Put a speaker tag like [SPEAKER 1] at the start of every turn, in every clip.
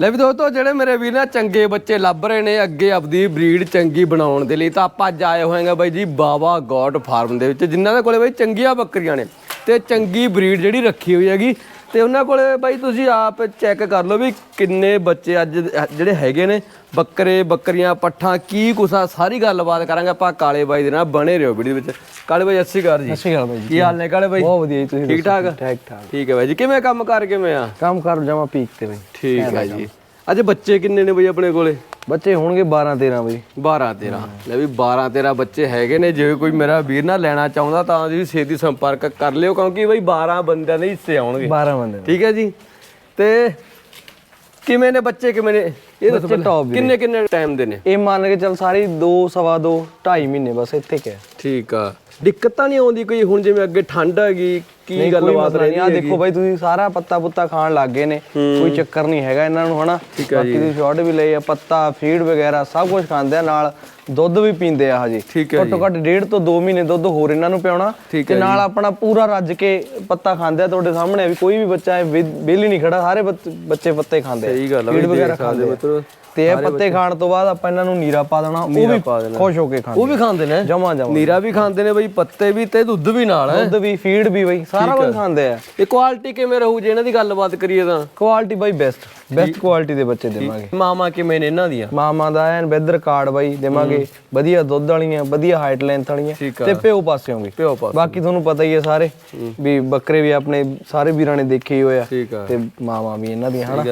[SPEAKER 1] ਲੈ ਵੀ ਦੋਸਤੋ, ਜਿਹੜੇ ਮੇਰੇ ਵੀਰ ਨਾ ਚੰਗੇ ਬੱਚੇ ਲੱਭ ਰਹੇ ਨੇ ਅੱਗੇ ਆਪਦੀ ਬਰੀਡ ਚੰਗੀ ਬਣਾਉਣ ਦੇ ਲਈ, ਤਾਂ ਆਪਾਂ ਅੱਜ ਆਏ ਹੋਏਗਾ ਬਾਈ ਜੀ ਬਾਵਾ ਗੋਡ ਫਾਰਮ ਦੇ ਵਿੱਚ, ਜਿਨ੍ਹਾਂ ਦੇ ਕੋਲੇ ਬਾਈ ਚੰਗੀਆਂ ਬੱਕਰੀਆਂ ਨੇ। ਤੇ ਚੰਗੀ ਬਰੀਡ ਜਿਹੜੀ ਰੱਖੀ ਹੋਈ ਹੈਗੀ ਤੇ ਉਹਨਾਂ ਕੋਲੇ ਬਾਈ ਤੁਸੀਂ ਆਪ ਚੈੱਕ ਕਰ ਲਓ ਵੀ ਕਿੰਨੇ ਬੱਚੇ ਅੱਜ ਜਿਹੜੇ ਹੈਗੇ ਨੇ ਬੱਕਰੇ ਬੱਕਰੀਆਂ ਪੱਠਾਂ ਕੀ ਆ ਸਾਰੀ ਗੱਲਬਾਤ ਕਰਾਂਗੇ ਆਪਾਂ ਕਾਲੇ ਬਾਈ ਦੇ ਨਾਲ ਬਣੇ ਰਹੋ ਵੀਡੀਓ ਵਿੱਚ। ਕਾਲੇ ਬਾਈ ਅੱਛੀ ਕਰ ਜੀ।
[SPEAKER 2] ਸਹੀ ਗੱਲ ਬਾਈ ਜੀ।
[SPEAKER 1] ਕੀ ਹਾਲ ਨੇ ਕਾਲੇ ਬਾਈ?
[SPEAKER 2] ਬਹੁਤ ਵਧੀਆ ਜੀ ਤੁਸੀਂ
[SPEAKER 1] ਠੀਕ ਠਾਕ?
[SPEAKER 2] ਠੀਕ ਠਾਕ।
[SPEAKER 1] ਠੀਕ ਹੈ ਬਾਈ ਜੀ ਕਿਵੇਂ ਕੰਮ ਕਰ ਕਿਵੇਂ ਆ?
[SPEAKER 2] ਕੰਮ ਕਰ ਜਮਾ ਪੀਕ ਤੇ ਬਈ।
[SPEAKER 1] ਠੀਕ ਹੈ ਜੀ। ਅੱਜ ਬੱਚੇ ਕਿੰਨੇ ਨੇ ਬਈ ਆਪਣੇ ਕੋਲੇ?
[SPEAKER 2] ਬੱਚੇ ਹੋਣਗੇ 12 13 ਬਈ।
[SPEAKER 1] 12 13 ਲੈ ਵੀ 12 13 ਬੱਚੇ ਹੈਗੇ ਨੇ ਜੇ ਕੋਈ ਮੇਰਾ ਵੀਰ ਨਾ ਲੈਣਾ ਚਾਹੁੰਦਾ ਤਾਂ ਜੀ ਛੇਤੀ ਸੰਪਰਕ ਕਰ ਲਿਓ ਕਿਉਂਕਿ ਬਈ 12 ਬੰਦਿਆਂ ਦੇ ਹਿੱਸੇ ਆਉਣਗੇ।
[SPEAKER 2] 12 ਬੰਦੇ।
[SPEAKER 1] ਠੀਕ ਹੈ ਜੀ? ਤੇ ਕਿਵੇਂ ਨੇ ਬੱਚੇ ਕਿਵੇਂ ਨੇ? ਇਹ ਦੱਸੋ
[SPEAKER 2] ਬੱਚੇ
[SPEAKER 1] ਪਹਿਲਾਂ।
[SPEAKER 2] top ਵੀਰੇ।
[SPEAKER 1] ਕਿੰਨੇ ਕਿੰਨੇ ਟਾਈਮ ਦੇ ਨੇ?
[SPEAKER 2] ਇਹ ਮੰਨ ਕੇ ਚੱਲ ਸਾਰੀ 2 ਸਵਾ 2 2.5 ਮਹੀਨੇ ਬਸ ਇੱਥੇ ਕਿ
[SPEAKER 1] ਠੀਕ ਆ। ਦਿੱਕਤ ਤਾਂ ਨਹੀਂ ਆਉਂਦੀ ਕੋਈ? ਹੁਣ ਜਿਵੇਂ ਅੱਗੇ ਠੰਡ ਹੈਗੀ ਕੀ ਗੱਲਬਾਤ ਰਹੀ
[SPEAKER 2] ਆ ਦੇਖੋ ਬਾਈ ਤੁਸੀਂ ਸਾਰਾ ਪੱਤਾ ਪੁੱਤਾ ਖਾਣ ਲੱਗ ਗਏ ਨੇ। ਕੋਈ ਚੱਕਰ ਨਹੀਂ ਹੈਗਾ ਇਹਨਾਂ ਨੂੰ ਹਨਾ? ਬਾਕੀ ਦੀ ਸ਼ਾਰਟ ਵੀ ਲਈ ਆ ਪੱਤਾ ਫੀਡ ਵਗੈਰਾ ਸਭ ਕੁਝ ਖਾਂਦੇ ਆ ਨਾਲ ਦੁੱਧ ਵੀ ਪੀਂਦੇ ਆ ਹਜੇ।
[SPEAKER 1] ਠੀਕ ਹੈ
[SPEAKER 2] ਘੱਟੋ ਘੱਟ ਡੇਢ ਤੋਂ 2 ਮਹੀਨੇ ਦੁੱਧ ਹੋਰ ਇਹਨਾਂ ਨੂੰ ਪਿਆਉਣਾ
[SPEAKER 1] ਠੀਕ
[SPEAKER 2] ਤੇ ਨਾਲ ਆਪਣਾ ਪੂਰਾ ਰੱਜ ਕੇ ਪੱਤਾ ਖਾਂਦੇ ਆ ਤੁਹਾਡੇ ਸਾਹਮਣੇ ਵੀ ਕੋਈ ਵੀ ਬੱਚਾ ਵਿਹਲੀ ਨਹੀਂ ਖੜਾ ਸਾਰੇ ਬੱਚ- ਬੱਚੇ ਪੱਤੇ ਖਾਂਦੇ ਆ।
[SPEAKER 1] ਸਹੀ ਗੱਲ ਆ
[SPEAKER 2] ਫੀਡ ਵਗੈਰਾ ਖਾਂਦੇ ਆ।
[SPEAKER 1] ਮਿੱਤਰੋ।
[SPEAKER 2] ਤੇ ਇਹ ਪੱਤੇ ਖਾਣ ਤੋਂ ਬਾਅਦ ਆਪਾਂ ਇਹਨਾਂ ਨੂੰ ਨੀਰਾ ਪਾ ਦੇਣਾ ਉਹ ਵੀ ਖੁਸ਼ ਹੋ ਕੇ ਖਾਂਦੇ
[SPEAKER 1] ਉਹ ਵੀ ਖਾਂਦੇ ਨੇ?
[SPEAKER 2] ਜਮਾ ਜਮਾ।
[SPEAKER 1] ਨੀਰਾ ਵੀ ਖਾਂਦੇ ਨੇ ਬਈ ਪੱਤੇ ਵੀ ਤੇ ਦੁੱਧ ਵੀ ਨਾਲ
[SPEAKER 2] ਦੁੱਧ ਵੀ ਫੀਡ ਵੀ ਬਈ ਸਾਰਾ ਕੁਝ ਖਾਂਦੇ ਆ।
[SPEAKER 1] ਇਹ ਕੁਆਲਿਟੀ ਕਿਵੇਂ ਰਹੂ ਜੇ ਇਹਨਾਂ ਦੀ ਗੱਲਬਾਤ ਕਰੀਏ ਤਾਂ?
[SPEAKER 2] ਕੁਆਲਿਟੀ ਬਾਈ ਬੈਸਟ ਬੈਸਟ ਕੁਆਲਿਟੀ ਦੇ ਬੱਚੇ ਦੇਵਾਂਗੇ।
[SPEAKER 1] ਮਾਮਾ ਕਿਵੇਂ ਨੇ ਇਹਨਾਂ ਦੀਆਂ?
[SPEAKER 2] ਮਾਮਾ ਦਾ ਐਨ ਬੈਦਰ ਕਾਰਡ ਬਾਈ ਦੇਵਾਂਗੇ। ਵਧੀਆ ਦੁੱਧ ਵਾਲੀਆਂ ਵਧੀਆ ਹਾਈਟ ਲੈਂਥ ਵਾਲੀਆਂ। ਤੇ ਪਿਓ ਪਾਸੇ ਹੋਣਗੇ
[SPEAKER 1] ਪਿਓ ਪਾਸ
[SPEAKER 2] ਬਾਕੀ ਤੁਹਾਨੂੰ ਪਤਾ ਹੀ ਹੈ ਸਾਰੇ ਵੀ ਬੱਕਰੇ ਵੀ ਆਪਣੇ ਸਾਰੇ ਵੀਰਾਂ ਨੇ ਦੇਖੇ ਹੀ ਹੋਇਆ ਤੇ ਮਾਮਾ ਵੀ ਇਹਨਾਂ ਦੀਆਂ ਹਨਾ?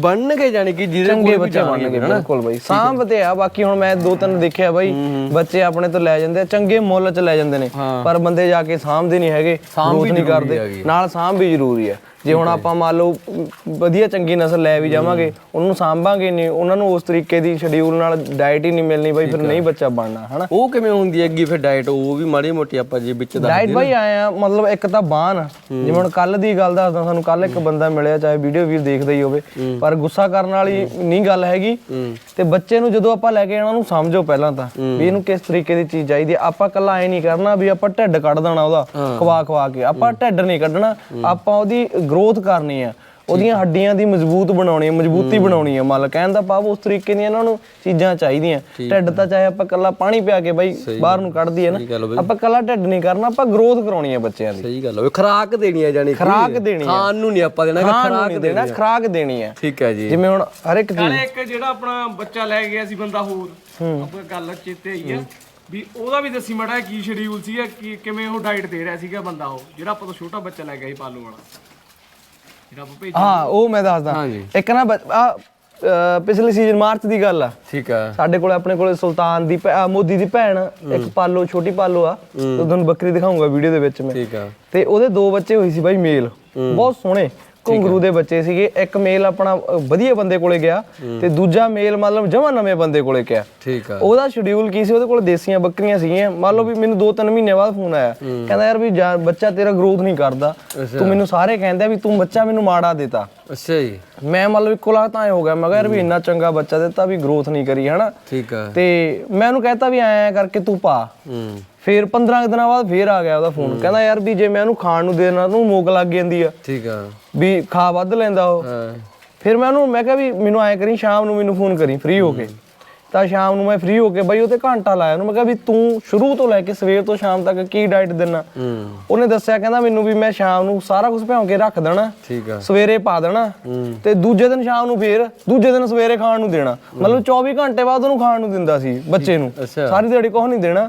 [SPEAKER 1] ਬਣਨਗੇ ਜਾਨੀ ਕਿ ਜਿਹਦੇ ਕੋਲ ਵੀ
[SPEAKER 2] ਬੱਚੇ ਬਣਨਗੇ ਬਿਲਕੁਲ ਬਾਈ। ਸਾਂਭ ਤੇ ਆ ਬਾਕੀ ਹੁਣ ਮੈਂ ਦੋ ਤਿੰਨ ਦੇਖਿਆ ਬਾਈ। ਬੱਚੇ ਆਪਣੇ ਤੋਂ ਲੈ ਜਾਂਦੇ ਆ ਚੰਗੇ ਮੁੱਲ ਚ ਲੈ ਜਾਂਦੇ ਨੇ। ਪਰ ਬੰਦੇ ਜਾ ਕੇ ਸਾਂਭਦੇ ਨਹੀਂ ਹੈਗੇ ਗਰੋਥ ਨਹੀਂ ਕਰਦੇ। ਨਾਲ ਸਾਂਭ ਵੀ ਜ਼ਰੂਰੀ ਆ। ਜੇ ਹੁਣ ਆਪਾਂ ਮੰਨ ਲਓ ਵਧੀਆ ਚੰਗੀ ਨਸਲ ਲੈ ਵੀ ਜਾਵਾਂਗੇ ਉਹਨੂੰ ਸਾਂਭਾਂਗੇ ਨਹੀਂ ਉਹਨਾਂ ਨੂੰ ਉਸ ਤਰੀਕੇ ਦੀ ਸ਼ਡਿਊਲ ਨਾਲ ਡਾਈਟ ਹੀ ਨਹੀਂ ਮਿਲਣੀ ਬਾਈ ਫਿਰ ਨਹੀਂ ਬੱਚਾ ਬਣਨਾ ਹਨਾ?
[SPEAKER 1] ਉਹ ਕਿਵੇਂ ਹੁੰਦੀ ਹੈ ਅੱਗੇ ਫਿਰ ਡਾਈਟ ਉਹ ਵੀ ਮਾੜੀ ਮੋਟੀ ਆਪਾਂ ਜੇ ਵਿੱਚ ਦਾ
[SPEAKER 2] ਡਾਈਟ ਬਾਈ ਆਏ ਆ ਮਤਲਬ ਇੱਕ ਤਾਂ ਬਾਣ ਜਿਵੇਂ ਹੁਣ ਕੱਲ ਦੀ ਗੱਲ ਦੱਸਦਾ ਸਾਨੂੰ ਕੱਲ ਇੱਕ ਬੰਦਾ ਮਿਲਿਆ ਚਾਹੇ ਵੀਡੀਓ ਵੀਰ ਦੇਖਦਾ ਹੀ ਹੋਵੇ ਪਰ ਗੁੱਸਾ ਕਰਨ ਵਾਲੀ ਨਹੀਂ ਗੱਲ ਹੈਗੀ। ਤੇ ਬੱਚੇ ਨੂੰ ਜਦੋਂ ਆਪਾਂ ਲੈ ਕੇ ਆਣਾ ਉਹਨੂੰ ਸਮਝੋ ਪਹਿਲਾਂ ਤਾਂ ਵੀ ਇਹਨੂੰ ਕਿਸ ਤਰੀਕੇ ਦੀ ਚੀਜ਼ ਚਾਹੀਦੀ ਹੈ। ਆਪਾਂ ਕੱਲਾ ਐ ਨਹੀਂ ਕਰਨਾ ਵੀ ਆਪਾਂ ਢਿੱਡ ਕੱਢ ਦੇਣਾ ਉਹਦਾ ਖਵਾ ਖਵਾ ਕੇ। ਆਪਾਂ ਢਿੱਡ ਨਹੀਂ ਕੱਢਣਾ ਆਪਾਂ ਉਹਦੀ ਗਰੋਥ ਕਰਨੀ ਆ। ਉਹਦੀਆਂ ਹੱਡੀਆਂ ਦੀ ਮਜ਼ਬੂਤ ਬਣਾਉਣੀ ਹੈ ਮਜ਼ਬੂਤੀ ਬਣਾਉਣੀ ਹੈ ਮਤਲਬ ਕਹਿਣ ਦਾ ਭਾਵ ਉਸ ਤਰੀਕੇ ਦੀਆਂ ਇਹਨਾਂ ਨੂੰ ਚੀਜ਼ਾਂ ਚਾਹੀਦੀਆਂ। ਢਿੱਡ ਤਾਂ ਚਾਹੇ ਆਪਾਂ ਕੱਲਾ ਪਾਣੀ ਪਿਆ ਕੇ ਬਾਈ ਬਾਹਰ ਨੂੰ ਕੱਢ ਦਈਏ ਨਾ। ਆਪਾਂ ਕੱਲਾ ਢਿੱਡ ਨਹੀਂ ਕਰਨਾ ਆਪਾਂ ਗਰੋਥ ਕਰਾਉਣੀ ਹੈ ਬੱਚਿਆਂ ਦੀ।
[SPEAKER 1] ਸਹੀ ਗੱਲ ਹੈ ਖਰਾਕ ਦੇਣੀ ਹੈ ਜਾਨੀ
[SPEAKER 2] ਖੁਰਾਕ ਦੇਣੀ ਹੈ
[SPEAKER 1] ਖਾਣ ਨੂੰ ਨਹੀਂ ਆਪਾਂ ਦੇਣਾ ਖਰਾਕ
[SPEAKER 2] ਦੇਣਾ ਖੁਰਾਕ ਦੇਣੀ ਹੈ
[SPEAKER 1] ਠੀਕ ਹੈ ਜੀ।
[SPEAKER 2] ਜਿਵੇਂ ਹੁਣ ਹਰ ਇੱਕ ਚੀਜ਼
[SPEAKER 3] ਨਾਲੇ ਇੱਕ ਜਿਹੜਾ ਆਪਣਾ ਬੱਚਾ ਲੈ ਗਿਆ ਸੀ ਬੰਦਾ ਹੋਰ। ਆਪਾਂ ਗੱਲ ਚੇਤੇ ਆਈ ਆ ਵੀ ਉਹਦਾ ਵੀ ਦੱਸੀ ਮੜਾ ਕੀ ਸ਼ਡਿਊਲ ਸੀਗਾ ਕਿ ਕਿਵੇਂ ਉਹ ਡਾਈਟ ਦੇ ਰਿਹਾ ਸੀਗਾ ਬੰਦਾ ਉਹ ਜਿਹੜਾ ਆਪਾਂ ਤੋਂ ਛੋਟਾ ਬੱਚਾ ਲੈ ਗਿਆ ਸੀ ਪਾਲੂ ਵਾਲਾ। ਭੇਜ
[SPEAKER 2] ਹਾਂ ਉਹ ਮੈਂ ਦੱਸਦਾ।
[SPEAKER 1] ਹਾਂਜੀ।
[SPEAKER 2] ਇੱਕ ਨਾ ਬ- ਆਹ, ਅਹ, ਪਿਛਲੇ ਸੀਜ਼ਨ ਮਾਰਚ ਦੀ ਗੱਲ ਆ।
[SPEAKER 1] ਠੀਕ ਹੈ
[SPEAKER 2] ਸਾਡੇ ਕੋਲੇ ਆਪਣੇ ਕੋਲੇ ਸੁਲਤਾਨ ਦੀ ਭੈ- ਮੋਦੀ ਦੀ ਭੈਣ ਇੱਕ ਪਾਲੋ ਛੋਟੀ ਪਾਲੋ ਆ। ਤੇ ਤੁਹਾਨੂੰ ਬੱਕਰੀ ਦਿਖਾਉਂਗਾ ਵੀਡੀਓ ਦੇ ਵਿੱਚ ਮੈਂ।
[SPEAKER 1] ਠੀਕ ਹੈ
[SPEAKER 2] ਤੇ ਉਹਦੇ ਦੋ ਬੱਚੇ ਹੋਈ ਸੀ ਬਾਈ ਮੇਲ। ਬਹੁਤ ਸੋਹਣੇ। ਘੁੰਗਰੂ ਦੇ ਬੱਚੇ ਸੀਗੇ ਇੱਕ ਮੇਲ ਆਪਣਾ ਵਧੀਆ ਬੰਦੇ ਕੋਲੇ ਗਿਆ ਤੇ ਦੂਜਾ ਮੇਲ ਮਤਲਬ ਜਮਾ ਨਵੇਂ ਬੰਦੇ ਕੋਲੇ ਗਿਆ।
[SPEAKER 1] ਠੀਕ ਹੈ
[SPEAKER 2] ਉਹਦਾ ਸ਼ਡਿਊਲ ਕੀ ਸੀ? ਉਹਦੇ ਕੋਲ ਦੇਸੀਆਂ ਬੱਕਰੀਆਂ ਸੀਗੀਆਂ। ਮੰਨ ਲਓ ਵੀ ਮੈਨੂੰ 2-3 ਮਹੀਨੇ ਬਾਅਦ ਫੋਨ ਆਇਆ। ਕਹਿੰਦਾ ਯਾਰ ਵੀ ਜਾ- ਬੱਚਾ ਤੇਰਾ ਗਰੋਥ ਨਹੀਂ ਕਰਦਾ। ਤੂੰ ਮੈਨੂੰ ਸਾਰੇ ਕਹਿੰਦੇ ਆ ਵੀ ਤੂੰ ਬੱਚਾ ਮੈਨੂੰ ਮਾੜਾ ਦਿੱਤਾ।
[SPEAKER 1] ਅੱਛਾ ਜੀ।
[SPEAKER 2] ਮੈਂ ਮਤਲਬ ਇੱਕੋ ਲੱਖ ਤਾਂ ਹੋ ਗਿਆ ਮੈਂ ਕਿਹਾ ਯਾਰ ਵੀ ਇੰਨਾ ਚੰਗਾ ਬੱਚਾ ਦਿੱਤਾ ਵੀ ਗਰੋਥ ਨਹੀਂ ਕਰੀ ਹਨਾ?
[SPEAKER 1] ਠੀਕ ਹੈ
[SPEAKER 2] ਤੇ ਮੈਂ ਉਹਨੂੰ ਕਹਿਤਾ ਵੀ ਐਂ ਕਰਕੇ ਤੂੰ ਪਾ।
[SPEAKER 1] ਹੂੰ।
[SPEAKER 2] ਫਿਰ 15 ਕੁ ਦਿਨਾਂ ਬਾਅਦ ਫੇਰ ਆ ਗਿਆ ਉਹਦਾ ਫੋਨ ਕਹਿੰਦਾ ਯਾਰ ਵੀ ਜੇ ਮੈਂ ਉਹਨੂੰ ਖਾਣ ਨੂੰ ਦੇਣਾ ਉਹਨੂੰ ਮੋਕ ਲੱਗ ਜਾਂਦੀ ਆ।
[SPEAKER 1] ਠੀਕ ਹੈ
[SPEAKER 2] ਵੀ ਖਾ ਵੱਧ ਲੈਂਦਾ ਉਹ।
[SPEAKER 1] ਹਾਂ।
[SPEAKER 2] ਫਿਰ ਮੈਂ ਉਹਨੂੰ ਮੈਂ ਕਿਹਾ ਵੀ ਮੈਨੂੰ ਐਂ ਕਰੀ ਸ਼ਾਮ ਨੂੰ ਮੈਨੂੰ ਫੋਨ ਕਰੀ ਫ੍ਰੀ ਹੋ ਕੇ। ਤਾਂ ਸ਼ਾਮ ਨੂੰ ਮੈਂ ਫ੍ਰੀ ਹੋ ਕੇ ਬਾਈ ਉਹਤੇ ਘੰਟਾ ਲਾਇਆ। ਉਹਨੂੰ ਮੈਂ ਕਿਹਾ ਵੀ ਤੂੰ ਸ਼ੁਰੂ ਤੋਂ ਲੈ ਕੇ ਸਵੇਰ ਤੋਂ ਸ਼ਾਮ ਤੱਕ ਕੀ ਡਾਈਟ
[SPEAKER 1] ਹੂੰ।
[SPEAKER 2] ਉਹਨੇ ਦੱਸਿਆ ਕਹਿੰਦਾ ਮੈਨੂੰ ਵੀ ਮੈਂ ਸ਼ਾਮ ਨੂੰ ਸਾਰਾ ਕੁਝ ਭਿਉਂ ਕੇ ਰੱਖ ਦੇਣਾ।
[SPEAKER 1] ਠੀਕ ਹੈ
[SPEAKER 2] ਸਵੇਰੇ ਪਾ ਦੇਣਾ। ਤੇ ਦੂਜੇ ਦਿਨ ਸ਼ਾਮ ਨੂੰ ਫੇਰ ਦੂਜੇ ਦਿਨ ਸਵੇਰੇ ਖਾਣ ਨੂੰ ਦੇਣਾ। ਮਤਲਬ 24 ਘੰਟੇ ਬਾਅਦ ਉਹਨੂੰ ਖਾਣ ਨੂੰ ਦਿੰਦਾ ਸੀ ਬੱਚੇ ਨੂੰ। ਸਾਰੀ ਦਿਹਾੜੀ ਕੁਛ ਨਹੀਂ ਦੇਣਾ।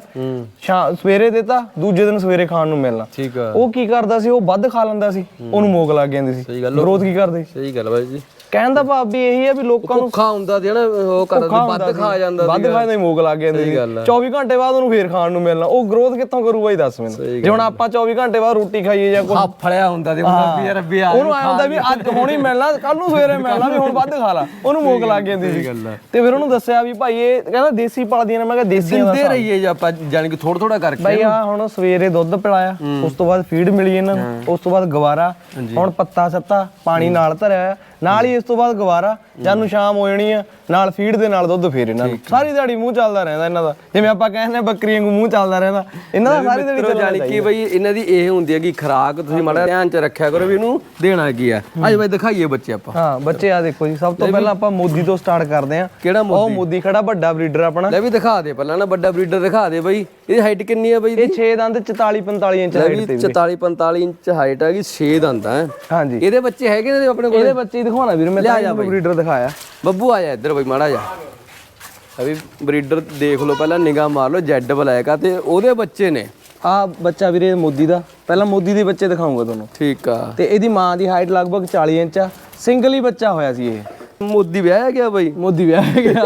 [SPEAKER 2] ਸ਼ਾਮ ਸਵੇਰੇ ਦਿੱਤਾ ਦੂਜੇ ਦਿਨ ਸਵੇਰੇ ਖਾਣ ਨੂੰ ਮਿਲਣਾ।
[SPEAKER 1] ਠੀਕ ਹੈ
[SPEAKER 2] ਉਹ ਕੀ ਕਰਦਾ ਸੀ? ਉਹ ਵੱਧ ਖਾ ਲੈਂਦਾ ਸੀ। ਉਹਨੂੰ ਮੋਕ ਲੱਗ ਜਾਂਦੀ ਸੀ। ਗਰੋਥ ਕੀ ਕਰਦੀ?
[SPEAKER 1] ਸਹੀ ਗੱਲ ਬਾਈ ਜੀ।
[SPEAKER 2] ਕਹਿਣ ਦਾ ਭਾਵ ਵੀ ਇਹੀ ਹੈ ਵੀ ਲੋਕਾਂ ਨੂੰ
[SPEAKER 1] ਭੁੱਖਾ ਹੁੰਦਾ ਨਾ ਉਹ ਕਰਦਾ ਵੱਧ ਖਾ
[SPEAKER 2] ਸੀ,
[SPEAKER 1] ਜਾਂਦਾ
[SPEAKER 2] ਵੱਧ ਖਾਣ ਦੀ ਮੋਕ ਲੱਗ ਜਾਂਦੀ ਸੀ।
[SPEAKER 1] ਗੱਲ
[SPEAKER 2] 24 ਘੰਟੇ ਬਾਅਦ ਉਹਨੂੰ ਫੇਰ ਖਾਣ ਨੂੰ ਮਿਲਣਾ। ਉਹ ਗਰੋਥ ਕਿੱਥੋਂ ਕਰੂ ਬਾਈ ਦੱਸ ਮੈਨੂੰ। ਜੇ ਹੁਣ ਆਪਾਂ 24 ਘੰਟੇ ਬਾਅਦ ਰੋਟੀ ਖਾਈਏ ਜਾਂ ਕੋਈ
[SPEAKER 1] ਫੜਿਆ ਹੁੰਦਾ ਤੇ ਹੁੰਦਾ ਵੀ ਯਾਰ ਵੀ ਆ
[SPEAKER 2] ਉਹਨੂੰ ਆਇਆ ਹੁੰਦਾ ਵੀ ਅੱਜ ਹੁਣ ਹੀ ਮਿਲਣਾ ਕੱਲ ਨੂੰ ਸਵੇਰੇ ਮਿਲਣਾ ਵੀ ਹੁਣ ਵੱਧ ਖਾ ਲਾ। ਉਹਨੂੰ ਮੋਕ ਲੱਗ ਜਾਂਦੀ ਸੀ। ਤੇ ਫਿਰ ਉਹਨੂੰ ਦੱਸਿਆ ਵੀ ਭਾਈ ਇਹ ਕਹਿੰਦਾ ਦੇਸੀ ਪਲਦੀਆਂ ਨੇ। ਮੈਂ ਕਿਹਾ ਦੇਸੀਆਂ ਦਾ
[SPEAKER 1] ਦਿੰਦੇ ਰਹੀਏ ਜੇ ਆਪਾਂ ਜਾਨ ਕਿ ਥੋੜਾ ਥੋੜਾ ਕਰਕੇ
[SPEAKER 2] ਭਾਈ ਆ ਹੁਣ ਸਵੇਰੇ ਦੁੱਧ ਪਿਲਾਇਆ ਉਸ ਤੋਂ ਬਾਅਦ ਫੀਡ ਮਿਲੀ ਇਹਨਾਂ ਨੂੰ ਉਸ ਤੋਂ ਬਾਅਦ ਗਵਾਰਾ ਹੁਣ ਪੱਤਾ ਸੱਤਾ ਪਾਣੀ ਨਾਲ ਧਰਿਆ ਨਾਲ ਹੀ ਇਸ ਤੋਂ ਬਾਅਦ ਗਵਾਰਾ ਜਾਨੂੰ ਸ਼ਾਮ ਹੋ ਜਾਣੀ ਆ ਨਾਲ ਫੀਡ ਦੇ ਨਾਲ ਦੁੱਧ ਫੇਰ ਇਹਨਾਂ ਨੂੰ ਸਾਰੀ ਦਿਹਾੜੀ ਮੂੰਹ ਚੱਲਦਾ ਰਹਿੰਦਾ ਇਹਨਾਂ ਦਾ। ਜਿਵੇਂ ਆਪਾਂ ਕਹਿੰਦੇ ਆ ਬੱਕਰੀਆਂ ਨੂੰ ਮੂੰਹ ਚੱਲਦਾ ਰਹਿੰਦਾ। ਇਹਨਾਂ ਦਾ ਸਾਰੀ ਦਿਹਾੜੀ ਚੱਲਦਾ
[SPEAKER 1] ਜਾਣੀ ਕਿ ਬਈ ਇਹਨਾਂ ਦੀ ਇਹ ਹੁੰਦੀ ਹੈ ਕਿ ਖਰਾਕ ਤੁਸੀਂ ਮਾੜਾ ਧਿਆਨ ਚ ਰੱਖਿਆ ਕਰੋ ਵੀ ਇਹਨੂੰ ਦੇਣਾ ਕੀ ਆ। ਅੱਜ ਬਈ ਦਿਖਾਈਏ ਬੱਚੇ ਆਪਾਂ।
[SPEAKER 2] ਹਾਂ ਬੱਚੇ ਆ ਦੇਖੋ ਜੀ ਸਭ ਤੋਂ ਪਹਿਲਾਂ ਆਪਾਂ ਮੋਦੀ ਤੋਂ ਸਟਾਰਟ ਕਰਦੇ ਆ
[SPEAKER 1] ਕਿਹੜਾ
[SPEAKER 2] ਉਹ
[SPEAKER 1] ਮੋਦੀ?
[SPEAKER 2] ਮੋਦੀ ਖੜਾ ਵੱਡਾ ਬਰੀਡਰ ਆਪਣਾ।
[SPEAKER 1] ਲੈ ਵੀ ਦਿਖਾ ਦੇ ਪਹਿਲਾਂ ਨਾ ਵੱਡਾ ਬਰੀਡਰ ਦਿਖਾ ਦੇ ਬਈ। ਇਹਦੀ ਹਾਈਟ ਕਿੰਨੀ ਹੈ ਬਈ
[SPEAKER 2] ਇਹ 6 ਦੰਦ 44 45 ਇੰਚ ਹਾਈਟ ਤੇ
[SPEAKER 1] 44 45 ਇੰਚ ਹਾਈਟ ਹੈਗੀ 6 ਦੰਦ ਹੈ
[SPEAKER 2] ਹਾਂਜੀ।
[SPEAKER 1] ਇਹਦੇ ਬੱਚੇ ਹੈਗੇ ਨੇ ਆਪਣੇ ਕੋਲ?
[SPEAKER 2] ਇਹਦੇ ਬੱਚੇ ਦਿਖਾਉਣਾ ਵੀਰ ਮੈਂ ਤਾਂ ਬਰੀਡਰ ਦਿਖਾਇਆ।
[SPEAKER 1] ਬੱਬੂ ਆ ਜਾ ਇੱਧਰ ਬਈ ਮਾੜਾ ਜਾ। ਅਭੀ ਬਰੀਡਰ ਦੇਖ ਲਓ ਪਹਿਲਾਂ ਨਿਗਾਹ ਮਾਰ ਲਓ ਜੈਡ ਬਲੈਕ ਆ ਤੇ ਉਹਦੇ ਬੱਚੇ ਨੇ।
[SPEAKER 2] ਆ ਬੱਚਾ ਵੀਰੇ ਮੋਦੀ ਦਾ। ਪਹਿਲਾਂ ਮੋਦੀ ਦੇ ਬੱਚੇ ਦਿਖਾਉਂਗਾ ਤੁਹਾਨੂੰ।
[SPEAKER 1] ਠੀਕ ਆ।
[SPEAKER 2] ਤੇ ਇਹਦੀ ਮਾਂ ਦੀ ਹਾਈਟ ਲਗਭਗ 40 ਇੰਚ ਆ। ਸਿੰਗਲ ਹੀ ਬੱਚਾ ਹੋਇਆ ਸੀ ਇਹ।
[SPEAKER 1] ਮੋਦੀ ਵਿਆਹ ਗਿਆ ਬਈ।
[SPEAKER 2] ਮੋਦੀ ਵਿਆਹ ਗਿਆ।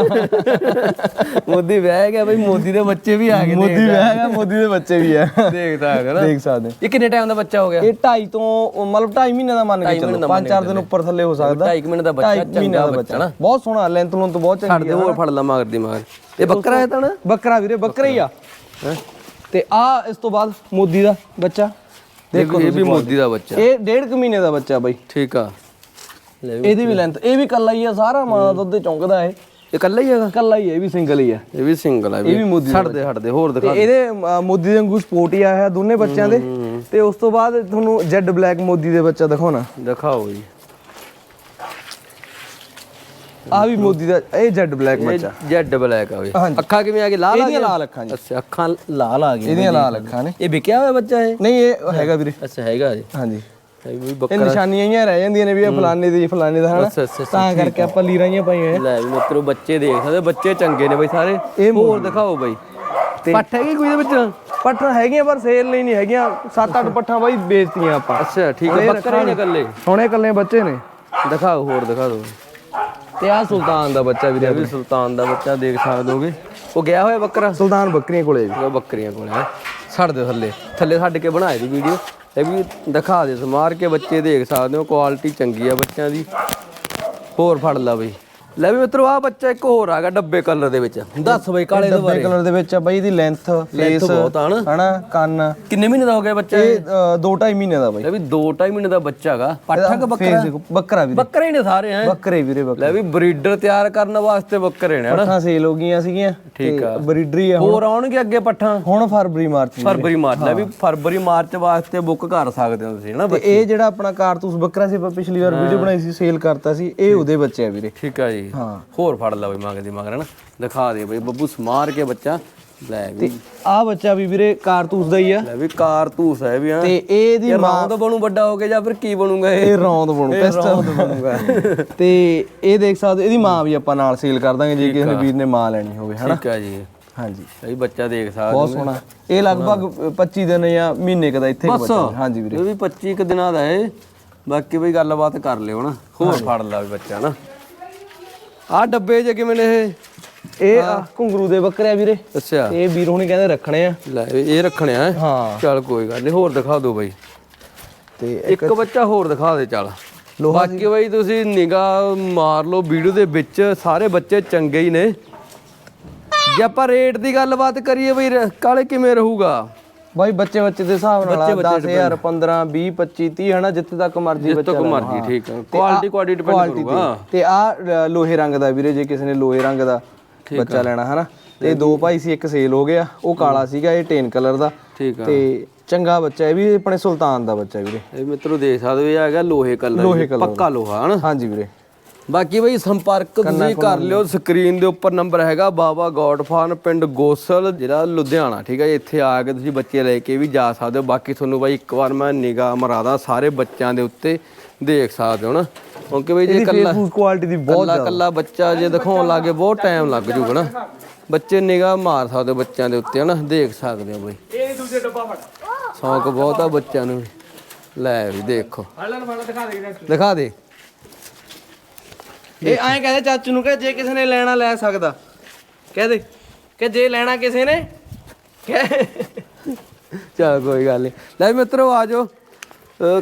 [SPEAKER 1] ਮੋਦੀ ਵਿਆਹ ਗਿਆ ਬਈ ਮੋਦੀ ਦੇ ਬੱਚੇ ਵੀ ਆ ਗਏ
[SPEAKER 2] ਮੋਦੀ ਵਿਆਹ ਗਿਆ ਮੋਦੀ ਦੇ ਬੱਚੇ ਵੀ ਆ।
[SPEAKER 1] ਦੇਖਦਾ ਹੈਗਾ ਨਾ।
[SPEAKER 2] ਦੇਖ ਸਕਦੇ।
[SPEAKER 1] ਇਹ ਕਿੰਨੇ ਟਾਈਮ ਦਾ ਬੱਚਾ ਹੋ ਗਿਆ?
[SPEAKER 2] ਇਹ 2.5 ਤੋਂ ਮਤਲਬ 2.5 ਮਹੀਨੇ ਦਾ ਮੰਨ ਕੇ ਚੱਲੋ
[SPEAKER 1] ਮਹੀਨੇ ਦਾ
[SPEAKER 2] 5-4 ਦਿਨ ਉੱਪਰ ਥੱਲੇ ਹੋ ਸਕਦਾ।
[SPEAKER 1] 2.5 ਮਿੰਟ ਦਾ ਬੱਚਾ
[SPEAKER 2] ਮਹੀਨੇ
[SPEAKER 1] ਚੰਗਾ ਬੱਚਾ ਨਾ।
[SPEAKER 2] ਬਹੁਤ ਸੋਹਣਾ ਲੈਂਥ ਲੂੰਥ ਬਹੁਤ
[SPEAKER 1] ਛੱਡ
[SPEAKER 2] ਚੰਗੀ
[SPEAKER 1] ਦੇ ਹੋਰ ਫੜ ਲਾ ਮਗਰ ਦੀ ਮਗਰ ਇਹ ਬੱਕਰਾ ਹੈ ਤਾਂ ਨਾ?
[SPEAKER 2] ਬੱਕਰਾ ਵੀਰੇ ਬੱਕਰਾ ਹੀ ਆ। ਤੇ ਆ ਇਸ ਤੋਂ ਬਾਅਦ ਮੋਦੀ ਦਾ ਬੱਚਾ।
[SPEAKER 1] ਦੇਖੋ ਇਹ ਵੀ ਮੋਦੀ ਦਾ ਬੱਚਾ।
[SPEAKER 2] ਇਹ ਡੇਢ ਕੁ ਮਹੀਨੇ ਦਾ ਬੱਚਾ ਬਾਈ।
[SPEAKER 1] ਠੀਕ ਆ। ਲੈ
[SPEAKER 2] ਇਹਦੀ ਵੀ ਲੈਂਥ ਇਹ ਵੀ ਕੱਲਾ ਹੀ ਆ ਸਾਰਾ ਮਾਂ ਦਾ ਦੁੱਧ ਚੌਂਕਦਾ ਇਹ।
[SPEAKER 1] ਇਹ ਇਕੱਲਾ ਹੀ ਹੈਗਾ?
[SPEAKER 2] ਕੱਲਾ ਹੀ ਆ, ਇਹ ਵੀ ਸਿੰਗਲ ਹੀ ਆ
[SPEAKER 1] ਇਹ ਵੀ ਸਿੰਗਲ ਹੈ
[SPEAKER 2] ਇਹ ਵੀ ਮੋਦੀ ਦਾ
[SPEAKER 1] ਛੱਡ ਦੇ ਛੱਡ ਦੇ ਹੋਰ
[SPEAKER 2] ਤੇ
[SPEAKER 1] ਦਿਖਾ
[SPEAKER 2] ਇਹਦੇ ਅ, ਮੋਦੀ ਦੇ ਵਾਂਗੂ ਸਪੋਰਟ ਹੀ ਆਇਆ ਦੋਨੇ ਬੱਚਿਆਂ ਦੇ। ਤੇ ਉਸ ਤੋਂ ਬਾਅਦ ਤੁਹਾਨੂੰ ਜੈਡ ਬਲੈਕ ਮੋਦੀ ਦੇ ਬੱਚਾ ਦਿਖਾਉਣਾ।
[SPEAKER 1] ਦਿਖਾਓ ਜੀ।
[SPEAKER 2] ਆ ਵੀ ਮੋਦੀ ਦਾ ਇਹ ਜੈਡ ਬਲੈਕ ਬੱਚਾ।
[SPEAKER 1] ਜੈਡ ਬਲੈਕ ਆ
[SPEAKER 2] ਹਾਂਜੀ।
[SPEAKER 1] ਅੱਖਾਂ ਕਿਵੇਂ ਆ ਗਈ ਲਾਲ ਆ
[SPEAKER 2] ਇਹਦੀਆਂ
[SPEAKER 1] ਗਈਆਂ?
[SPEAKER 2] ਲਾਲ ਅੱਖਾਂ ਜੀ।
[SPEAKER 1] ਅੱਛਾ ਅੱਖਾਂ ਲਾਲ ਆ ਗਈਆਂ
[SPEAKER 2] ਇਹਦੀਆਂ ਲਾਲ ਅੱਖਾਂ ਨੇ।
[SPEAKER 1] ਇਹ ਵਿਕਿਆ ਹੋਇਆ ਬੱਚਾ ਇਹ?
[SPEAKER 2] ਨਹੀਂ ਇਹ ਹੈਗਾ ਵੀਰੇ।
[SPEAKER 1] ਅੱਛਾ ਹੈਗਾ ਜੀ
[SPEAKER 2] ਹਾਂਜੀ।
[SPEAKER 1] ਇਹ ਵੀ
[SPEAKER 2] ਇਹ
[SPEAKER 1] ਬੱਕਰਾ
[SPEAKER 2] ਨਿਸ਼ਾਨੀਆਂ ਹੀ ਰਹਿ ਜਾਂਦੀਆਂ ਨੇ ਵੀ ਇਹ ਫਲਾਣੇ ਦੀ ਫਲਾਣੇ ਦਾ ਹਨਾ?
[SPEAKER 1] ਅੱਛਾ ਅੱਛਾ ਅੱਛਾ।
[SPEAKER 2] ਤਾਂ ਕਰਕੇ ਆਪਾਂ ਲੀਰਾਂ ਹੀ ਪਾਈਆਂ
[SPEAKER 1] ਲੈ ਵੀ ਮਿੱਤਰੋ ਬੱਚੇ ਦੇਖ ਸਕਦੇ ਬੱਚੇ ਚੰਗੇ ਨੇ ਬਈ ਸਾਰੇ।
[SPEAKER 2] ਇਹ
[SPEAKER 1] ਹੋਰ ਦਿਖਾਓ ਬਈ। ਪੱਠ ਹੈਗੀ ਕੋਈ ਦੇ ਵਿੱਚ?
[SPEAKER 2] ਪੱਠਾਂ ਹੈਗੀਆਂ ਪਰ ਸੇਲ ਲਈ ਨਹੀਂ ਹੈਗੀਆਂ। 7-8 ਪੱਠਾਂ ਬਾਈ ਵੇਚਤੀਆਂ ਆਪਾਂ।
[SPEAKER 1] ਅੱਛਾ ਠੀਕ ਹੈ ਬੱਕਰੇ ਨੇ ਇਕੱਲੇ?
[SPEAKER 2] ਸੋਹਣੇ ਕੱਲੇ ਬੱਚੇ ਨੇ।
[SPEAKER 1] ਦਿਖਾਓ ਹੋਰ ਦਿਖਾ ਦਿਓ।
[SPEAKER 2] ਤੇ ਆ ਸੁਲਤਾਨ ਦਾ ਬੱਚਾ ਵੀਰੇ
[SPEAKER 1] ਇਹ ਵੀ ਸੁਲਤਾਨ ਦਾ ਬੱਚਾ ਦੇਖ ਸਕਦੇ ਹੋਗੇ। ਉਹ ਗਿਆ ਹੋਇਆ ਬੱਕਰਾ?
[SPEAKER 2] ਸੁਲਤਾਨ ਬੱਕਰੀਆਂ ਕੋਲੇ। ਜੀ
[SPEAKER 1] ਉਹ ਬੱਕਰੀਆਂ ਕੋਲ ਹੈ ਛੱਡ ਦੇ ਥੱਲੇ। ਥੱਲੇ ਛੱਡ ਕੇ ਬਣਾਏ ਦੀ ਵੀਡੀਓ। ਇਹ ਵੀ ਦਿਖਾ ਦੇ, ਸਮਾਰ ਕੇ ਬੱਚੇ ਦੇਖ ਸਕਦੇ ਹੋ ਕੁਆਲਿਟੀ ਚੰਗੀ ਆ ਬੱਚਿਆਂ ਦੀ। ਹੋਰ ਫੜ ਲਾ ਬਈ। ਲੈ ਵੀ ਮਿੱਤਰੋ ਆ ਬੱਚਾ ਇੱਕ ਹੋਰ ਆ ਗਿਆ ਡੱਬੇ ਕਲਰ ਦੇ ਵਿੱਚ। ਦੱਸ ਬਈ ਕਾਲੇ ਦੇ ਬਾਰੇ?
[SPEAKER 2] ਕਲਰ ਦੇ ਵਿੱਚ ਆ ਬਾਈ ਇਹਦੀ ਲੈਂਥ ਫੇਸ
[SPEAKER 1] ਬਹੁਤ ਆ ਨਾ।
[SPEAKER 2] ਹਨਾ ਕੰਨ।
[SPEAKER 1] ਕਿੰਨੇ ਮਹੀਨੇ ਦਾ ਹੋ ਗਿਆ ਬੱਚਾ
[SPEAKER 2] ਇਹ? 2.5 ਮਹੀਨੇ ਦਾ ਬਾਈ।
[SPEAKER 1] ਲੈ ਵੀ 2.5 ਮਹੀਨੇ ਦਾ ਬੱਚਾ ਹੈਗਾ। ਪੱਠਾ ਕਿ ਬੱਕਰਾ?
[SPEAKER 2] ਬੱਕਰਾ ਵੀਰੇ।
[SPEAKER 1] ਬੱਕਰੇ ਹੀ ਨੇ ਸਾਰੇ ਹੈ?
[SPEAKER 2] ਬੱਕਰੇ ਵੀਰੇ ਬੱਕਰੇ।
[SPEAKER 1] ਲੈ ਵੀ ਬਰੀਡਰ ਤਿਆਰ ਕਰਨ ਵਾਸਤੇ ਬੱਕਰੇ ਨੇ ਹਨਾ?
[SPEAKER 2] ਪੱਠਾਂ ਸੇਲ ਹੋ ਗਈਆਂ ਸੀਗੀਆਂ।
[SPEAKER 1] ਠੀਕ ਆ।
[SPEAKER 2] ਬਰੀਡਰੀ ਆ
[SPEAKER 1] ਹੋਰ ਆਉਣਗੇ ਅੱਗੇ ਪੱਠਾਂ?
[SPEAKER 2] ਹੁਣ ਫਰਵਰੀ ਮਾਰਚ।
[SPEAKER 1] ਫਰਵਰੀ ਮਾਰਚ ਲੈ ਵੀ ਫਰਵਰੀ ਮਾਰਚ ਵਾਸਤੇ ਬੁੱਕ ਕਰ ਸਕਦੇ ਹੋ ਤੁਸੀਂ ਹਨਾ
[SPEAKER 2] ਇਹ ਜਿਹੜਾ ਆਪਣਾ ਕਾਰਤੂਸ ਬੱਕਰਾ ਸੀ ਪਿਛਲੀ ਵਾਰ ਵੀਡੀਓ ਬਣਾਈ ਸੀ ਸੇਲ ਕਰਤਾ ਸੀ ਇਹ ਉਹਦੇ ਬੱਚੇ ਆ ਵੀਰੇ।
[SPEAKER 1] ਠੀਕ ਆ ਜੀ।
[SPEAKER 2] ਹਾਂ।
[SPEAKER 1] ਹੋਰ ਫੜ ਲਾ ਬਈ ਮੰਗਦੀ ਮਗਰ ਨਾ ਦਿਖਾ ਦੇ ਬਈ ਬੱਬੂ ਸਮਾਰ ਕੇ ਬੱਚਾ। ਲੈ ਵੀ।
[SPEAKER 2] ਆ ਬੱਚਾ ਵੀ ਵੀਰੇ ਕਾਰਤੂਸ ਦਾ ਹੀ ਆ।
[SPEAKER 1] ਲੈ ਵੀ ਕਾਰਤੂਸ ਹੈ ਵੀ ਹਾਂ
[SPEAKER 2] ਤੇ ਇਹਦੀ
[SPEAKER 1] ਇਹ ਰੌਂਦ ਬਣੂ ਵੱਡਾ ਹੋ ਕੇ ਜਾਂ ਫਿਰ ਕੀ ਬਣੂਗਾ ਇਹ?
[SPEAKER 2] ਇਹ ਰੌਂਦ ਬਣੂ ਪਿਸਟਲ
[SPEAKER 1] ਬਣੂਗਾ।
[SPEAKER 2] ਤੇ ਇਹ ਦੇਖ ਸਕਦੇ ਇਹਦੀ ਮਾਂ ਵੀ ਆਪਾਂ ਨਾਲ ਸੇਲ ਕਰ ਦਾਂਗੇ ਜੇ ਕਿਸੇ ਨੇ ਵੀਰ ਨੇ ਮਾਂ ਲੈਣੀ ਹੋਵੇ ਹਨਾ?
[SPEAKER 1] ਠੀਕ ਆ ਜੀ।
[SPEAKER 2] ਹਾਂਜੀ।
[SPEAKER 1] ਇਹ ਬੱਚਾ ਦੇਖ ਸਕਦੇ
[SPEAKER 2] ਬਹੁਤ ਸੋਹਣਾ। ਇਹ ਲਗਭਗ 25 ਦਿਨ ਜਾਂ ਮਹੀਨੇ ਕੁ ਦਾ ਇੱਥੇ ਬੱਚਾ ਹਾਂਜੀ ਵੀਰੇ।
[SPEAKER 1] ਇਹ ਵੀ 25 ਕੁ ਦਿਨਾਂ ਦਾ ਹੈ। ਬਾਕੀ ਬਈ ਗੱਲਬਾਤ ਕਰ ਲਿਓ ਨਾ। ਹੋਰ ਫੜ ਲਾ ਵੀ ਬੱਚਾ ਨਾ। ਆ ਡੱਬੇ ਜੇ ਕਿਵੇਂ ਨੇ ਇਹ?
[SPEAKER 2] ਇਹ ਆ ਘੁੰਗਰੂ ਦੇ ਬੱਕਰੇ ਆ ਵੀਰੇ।
[SPEAKER 1] ਅੱਛਾ।
[SPEAKER 2] ਇਹ ਵੀਰ ਹੁਣੀ ਕਹਿੰਦੇ ਰੱਖਣੇ ਆ।
[SPEAKER 1] ਲੈ ਇਹ ਰੱਖਣੇ ਆ
[SPEAKER 2] ਹਾਂ?
[SPEAKER 1] ਚੱਲ ਕੋਈ ਗੱਲ ਨਹੀਂ ਹੋਰ ਦਿਖਾ ਦਿਓ ਬਈ।
[SPEAKER 2] ਤੇ
[SPEAKER 1] ਇੱਕ ਬੱਚਾ ਹੋਰ ਦਿਖਾ ਦੇ ਚੱਲ। ਬਾਕੀ ਬਈ ਤੁਸੀਂ ਨਿਗਾਹ ਮਾਰ ਲਓ ਵੀਡੀਓ ਦੇ ਵਿੱਚ ਸਾਰੇ ਬੱਚੇ ਚੰਗੇ ਹੀ ਨੇ। ਜੇ ਆਪਾਂ ਰੇਟ ਦੀ ਗੱਲਬਾਤ ਕਰੀਏ ਬਈ ਕਾਲੇ ਕਿਵੇਂ ਰਹੂਗਾ?
[SPEAKER 2] ਬਾਈ ਬੱਚੇ ਬੱਚੇ ਦੇ ਹਿਸਾਬ ਨਾਲ 10000 15 20 25 30 ਹਨਾ ਜਿੱਥੇ ਤੱਕ ਮਰਜ਼ੀ ਬੱਚਾ
[SPEAKER 1] ਤੱਕ
[SPEAKER 2] ਲੈ ਲਓ,
[SPEAKER 1] ਮਰਜ਼ੀ। ਠੀਕ ਹੈ ਕੁਆਲਿਟੀ ਕੁਆਲਿਟੀ ਡਿਪੈਂਡ ਕਰੂਗਾ।
[SPEAKER 2] ਤੇ ਆ ਲੋਹੇ ਰੰਗ ਦਾ ਵੀਰੇ ਜੇ ਕਿਸੇ ਨੇ ਲੋਹੇ ਰੰਗ ਦਾ ਬੱਚਾ ਲੈਣਾ ਹਨਾ। ਤੇ ਦੋ ਭਾਈ ਸੀ ਇੱਕ ਸੇਲ ਹੋ ਗਿਆ। ਉਹ ਕਾਲਾ ਸੀਗਾ ਇਹ ਟੇਨ ਕਲਰ ਦਾ।
[SPEAKER 1] ਠੀਕ ਆ।
[SPEAKER 2] ਤੇ ਚੰਗਾ ਬੱਚਾ ਇਹ ਵੀ ਆਪਣੇ ਸੁਲਤਾਨ ਦਾ ਬੱਚਾ ਵੀਰੇ।
[SPEAKER 1] ਇਹ ਮਿੱਤਰੋ ਦੇਖ ਸਕਦੇ ਹੋ ਇਹ ਹੈਗਾ ਲੋਹੇ ਕਲਰ ਪੱਕਾ ਲੋਹਾ ਹਨਾ।
[SPEAKER 2] ਹਾਂਜੀ ਵੀਰੇ।
[SPEAKER 1] ਬਾਕੀ ਬਈ ਸੰਪਰਕ ਤੁਸੀਂ ਕਰ ਲਿਓ ਸਕਰੀਨ ਦੇ ਉੱਪਰ ਨੰਬਰ ਹੈਗਾ ਬਾਬਾ ਗੋਡ ਫਾਰਮ ਪਿੰਡ ਗੋਸਲ ਜਿਹੜਾ ਲੁਧਿਆਣਾ ਠੀਕ ਹੈ। ਇੱਥੇ ਆ ਕੇ ਤੁਸੀਂ ਬੱਚੇ ਲੈ ਕੇ ਵੀ ਜਾ ਸਕਦੇ ਹੋ। ਬਾਕੀ ਤੁਹਾਨੂੰ ਬਾਈ ਇੱਕ ਵਾਰ ਮੈਂ ਨਿਗਾਹ ਮਰਾਦਾ ਸਾਰੇ ਬੱਚਿਆਂ ਦੇ ਉੱਤੇ ਦੇਖ ਸਕਦੇ ਹੋ ਨਾ। ਕਿਉਂਕਿ ਬਈ ਜੇ ਕੱਲਾ
[SPEAKER 2] ਕੁਆਲਿਟੀ ਦੀ ਬਹੁਤ
[SPEAKER 1] ਕੱਲਾ ਕੱਲਾ ਬੱਚਾ ਜੇ ਦਿਖਾਉਣ ਲੱਗੇ ਬਹੁਤ ਟਾਈਮ ਲੱਗ ਜੂਗਾ ਨਾ। ਬੱਚੇ ਨਿਗਾਹ ਮਾਰ ਸਕਦੇ ਹੋ ਬੱਚਿਆਂ ਦੇ ਉੱਤੇ ਹਨਾ? ਦੇਖ ਸਕਦੇ ਹੋ ਬਈ।
[SPEAKER 3] ਇਹ ਦੂਜੇ ਡੱਬਾ ਫੜ।
[SPEAKER 1] ਸ਼ੌਂਕ ਬਹੁਤ ਆ ਬੱਚਿਆਂ ਨੂੰ ਲੈ ਵੀ ਦੇਖੋ।
[SPEAKER 3] ਦਿਖਾ ਦੇ।
[SPEAKER 2] ਇਹ ਐਂ ਕਹਿੰਦੇ ਚਾਚੂ ਨੂੰ ਕਿ ਜੇ ਕਿਸੇ ਨੇ ਲੈਣਾ ਲੈ ਸਕਦਾ। ਕਹਿ ਦੇ ਕਿ ਜੇ ਲੈਣਾ ਕਿਸੇ ਨੇ ਕਹਿ।
[SPEAKER 1] ਚਲ ਕੋਈ ਗੱਲ ਨਹੀਂ ਲੈ ਮਿੱਤਰੋ ਆ ਜਾਓ।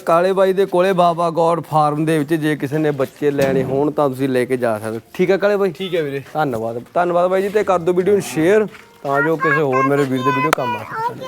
[SPEAKER 1] ਕਾਲੇ ਬਾਈ ਦੇ ਕੋਲੇ ਬਾਬਾ ਗੋਡ ਫਾਰਮ ਦੇ ਵਿੱਚ ਜੇ ਕਿਸੇ ਨੇ ਬੱਚੇ ਲੈਣੇ ਹੋਣ ਤਾਂ ਤੁਸੀਂ ਲੈ ਕੇ ਜਾ ਸਕਦੇ ਹੋ। ਠੀਕ ਹੈ ਕਾਲੇ ਬਾਈ?
[SPEAKER 2] ਠੀਕ ਹੈ ਵੀਰੇ।
[SPEAKER 1] ਧੰਨਵਾਦ। ਧੰਨਵਾਦ ਬਾਈ ਜੀ ਤੇ ਕਰ ਦਿਓ ਵੀਡੀਓ ਨੂੰ ਸ਼ੇਅਰ ਤਾਂ ਜੋ ਕਿਸੇ ਹੋਰ ਮੇਰੇ ਵੀਰ ਦੇ ਵੀਡੀਓ ਕੰਮ ਆ ਸਕਣ।